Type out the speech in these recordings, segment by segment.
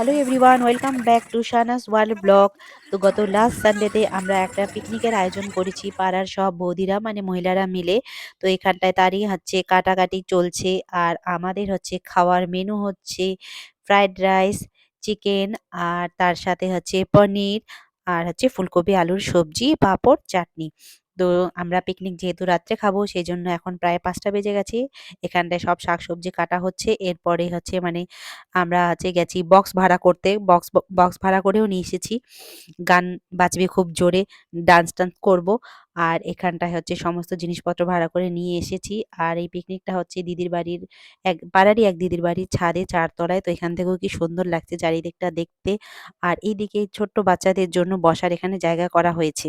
Hello everyone welcome back to Shana's world blog তো গত last সানডেতে আমরা একটা পিকনিকের আয়োজন করেছি। পাড়ার সব বৌদিরা মানে মহিলারা মিলে। তো এখানটায় তারই হচ্ছে কাটাকাটি চলছে। আর আমাদের হচ্ছে খাওয়ার মেনু হচ্ছে ফ্রাইড রাইস চিকেন আর তার সাথে হচ্ছে পনির, আর হচ্ছে ফুলকপি, আলুর সবজি, পাঁপড়, চাটনি। তো আমরা পিকনিক যেহেতু রাত্রে খাব সেই জন্য এখন প্রায় পাঁচটা বেজে গেছে। এখানটায় সব শাকসবজি কাটা হচ্ছে। এরপরে হচ্ছে মানে আমরা হচ্ছে গেছি বক্স ভাড়া করতে। বক্স বক্স ভাড়া করেও নিয়ে এসেছি। গান বাজবে খুব জোরে ডান্স টান্স করব। আর এখানটায় হচ্ছে সমস্ত জিনিসপত্র ভাড়া করে নিয়ে এসেছি। আর এই পিকনিকটা হচ্ছে দিদির বাড়ির এক, পাড়ারই এক দিদির বাড়ির ছাদে, চারতলায়। তো এখান থেকেও কি সুন্দর লাগছে চারিদিকটা দেখতে। আর এইদিকে ছোট্ট বাচ্চাদের জন্য বসার এখানে জায়গা করা হয়েছে।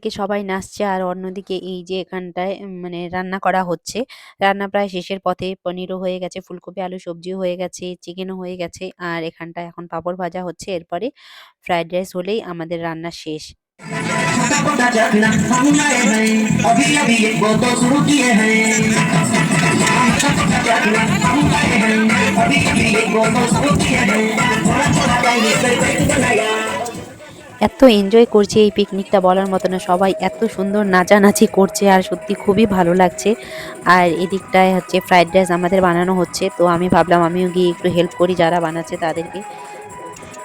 একদিকে সবাই নাচছে আর অন্যদিকে এই যে এখানটায় উম, মানে রান্না করা হচ্ছে রান্না প্রায় শেষের পথে পনিরও হয়ে গেছে ফুলকপি আলু সবজিও হয়ে গেছে চিকেনও হয়ে গেছে আর এখানটায় এখন পাঁপড় ভাজা হচ্ছে এরপরে ফ্রাইড রাইস হলেই আমাদের রান্না শেষ अभी अभी एक এত এনজয় করছে এই পিকনিকটা বলার মতো না। সবাই এত সুন্দর নাচানাচি করছে আর সত্যি খুবই ভালো লাগছে। আর এদিকটায় হচ্ছে ফ্রাইড রাইস আমাদের বানানো হচ্ছে। তো আমি ভাবলাম আমিও গিয়ে একটু হেল্প করি যারা বানাচ্ছে তাদেরকে।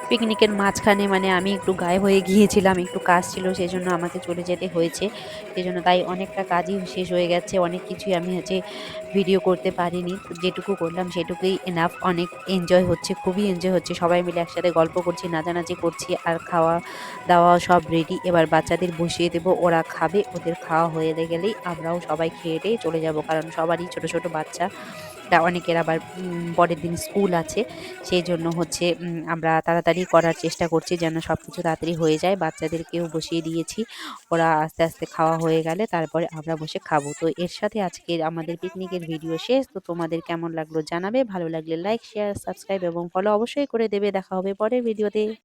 পিকনিকের মাঝখানে মানে আমি একটু গায়ে হয়ে গিয়েছিলাম, একটু কাজ ছিল সেই জন্য আমাকে চলে যেতে হয়েছে। সেই জন্য তাই অনেকটা কাজই শেষ হয়ে গেছে, অনেক কিছুই আমি হচ্ছে ভিডিও করতে পারিনি। যেটুকু করলাম সেটুকুই এনাফ অনেক এনজয় হচ্ছে, খুবই এনজয় হচ্ছে। সবাই মিলে একসাথে গল্প করছি, নাচানাচি করছি, আর খাওয়া দাওয়া সব রেডি এবার বাচ্চাদের বসিয়ে দেবো, ওরা খাবে, ওদের খাওয়া হয়ে গেলেই আমরাও সবাই খেয়ে চলে যাব, কারণ সবারই ছোট ছোট বাচ্চা। তা অনেকের আবার পরের দিন স্কুল আছে। সেই জন্য হচ্ছে আমরা তাড়াতাড়ি করার চেষ্টা করছি যেন সব কিছু তাড়াতাড়ি হয়ে যায়। বাচ্চাদেরকেও বসিয়ে দিয়েছি। ওরা আস্তে আস্তে খাওয়া হয়ে গেলে তারপরে আমরা বসে খাব। তো এর সাথে আজকের আমাদের পিকনিকের ভিডিও শেষ। তো তোমাদের কেমন লাগল জানাবে। ভালো লাগলে লাইক শেয়ার সাবস্ক্রাইব এবং ফলো অবশ্যই করে দেবে। দেখা হবে পরের ভিডিওতে।